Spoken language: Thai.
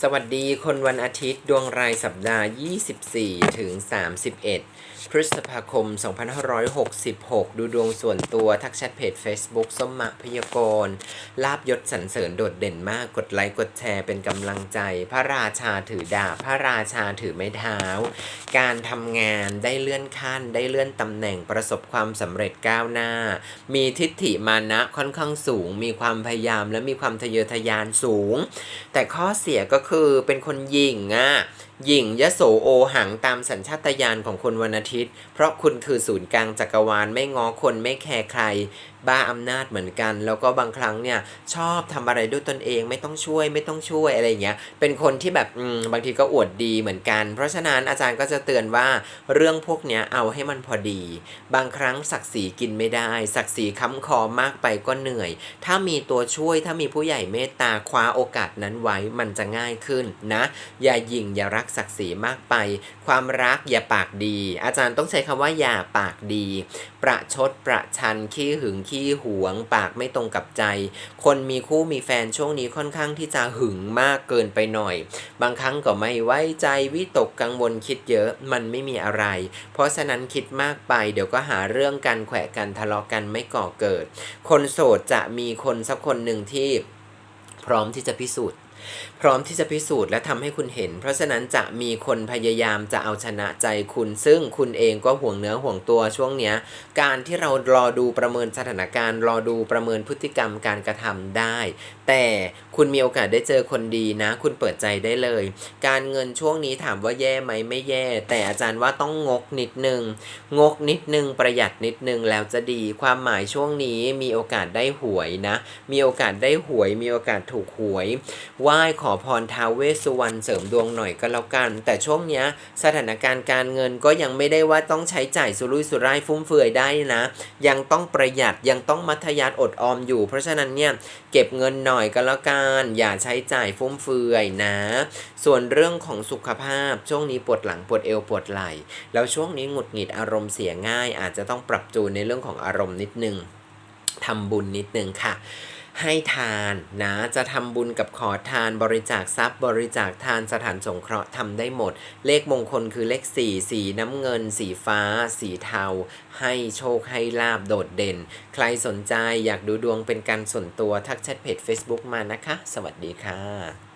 สวัสดีคนวันอาทิตย์ดวงรายสัปดาห์ 24 ถึง 31 พฤษภาคม 2566 ดูดวงส่วนตัวทักแชทเพจ Facebook สมมะพยากรณ์ลาบยศสรรเสริญโดดเด่นมากกดไลค์กดแชร์เป็นกำลังใจ พระราชาถือดาบพระราชาถือไม้เท้า การทำงานได้เลื่อนขั้น ได้เลื่อนตำแหน่งประสบความสำเร็จก้าวหน้า มีทิฏฐิมานะค่อนข้างสูง มีความพยายามและมีความทะเยอทะยานสูง แต่ข้อเสียก็คือเป็นคนหยิ่งอะหยิ่งยโสโอหังตามสัญชาตญาณของคนวันอาทิตย์ เพราะคุณคือศูนย์กลางจักรวาลไม่ง้อคนไม่แคร์ใคร บ้าอำนาจเหมือนกัน แล้วก็บางครั้งเนี่ยชอบทำอะไรด้วยตนเองไม่ต้องช่วยไม่ต้องช่วยอะไรเงี้ยเป็นคนที่แบบอืมบางทีก็อวดดีเหมือนกัน เพราะฉะนั้นอาจารย์ก็จะเตือนว่าเรื่องพวกเนี้ยเอาให้มันพอดี บางครั้งศักดิ์ศรีกินไม่ได้ ศักดิ์ศรีค้ำคอมากไปก็เหนื่อย ถ้ามีตัวช่วยถ้ามีผู้ใหญ่เมตตาคว้าโอกาสนั้นไว้มันจะง่ายขึ้นนะ อย่าหยิ่งอย่ารักศักดิ์ศรีมากไป ความรักอย่าปากดี อาจารย์ต้องใช้คำว่าอย่าปากดี ประชดประชันขี้หึงขี้หวง ปากไม่ตรงกับใจ คนมีคู่มีแฟนช่วงนี้ค่อนข้างที่จะหึงมากเกินไปหน่อย บางครั้งก็ไม่ไว้ใจวิตกกังวลคิดเยอะมันไม่มีอะไร เพราะฉะนั้นคิดมากไปเดี๋ยวก็หาเรื่องกันแขวะกันทะเลาะกันไม่ก่อเกิด คนโสดจะมีคนสักคนหนึ่งที่พร้อมที่จะพิสูจน์พร้อมที่จะพิสูจน์และทำให้คุณเห็น เพราะฉะนั้นจะมีคนพยายามจะเอาชนะใจคุณ ซึ่งคุณเองก็ห่วงเนื้อห่วงตัวช่วงเนี้ย การที่เรารอดูประเมินสถานการณ์ รอดูประเมินพฤติกรรมการกระทำได้ แต่คุณมีโอกาสได้เจอคนดีนะ คุณเปิดใจได้เลย การเงินช่วงนี้ถามว่าแย่ไหมไม่แย่ แต่อาจารย์ว่าต้องงกนิดนึง งกนิดนึงประหยัดนิดนึงแล้วจะดี ความหมายช่วงนี้มีโอกาสได้หวยนะ มีโอกาสได้หวย มีโอกาสถูกหวยไหว้ขอพรท้าวเวสสุวรรณเสริมดวงหน่อยก็แล้วกัน แต่ช่วงเนี้ยสถานการณ์การเงินก็ยังไม่ได้ว่าต้องใช้จ่ายสุรุ่ยสุร่ายฟุ่มเฟือยได้นะ ยังต้องประหยัดยังต้องมัธยัติอดออมอยู่ เพราะฉะนั้นเนี่ยเก็บเงินหน่อยก็แล้วกันอย่าใช้จ่ายฟุ่มเฟือยนะ ส่วนเรื่องของสุขภาพช่วงนี้ปวดหลังปวดเอวปวดไหล่แล้วช่วงนี้หงุดหงิดอารมณ์เสียง่าย อาจจะต้องปรับจูนในเรื่องของอารมณ์นิดนึงทำบุญนิดนึงค่ะ ให้ทานนะจะทำบุญกับขอทานบริจาคทรัพย์ บริจาคทานสถานสงเคราะห์ทำได้หมด เลขมงคลคือเลข 4 สีน้ำเงิน สีฟ้า สีเทา ให้โชคให้ลาบโดดเด่น ใครสนใจอยากดูดวงเป็นการส่วนตัวทักแชทเพจ Facebook มานะคะ สวัสดีค่ะ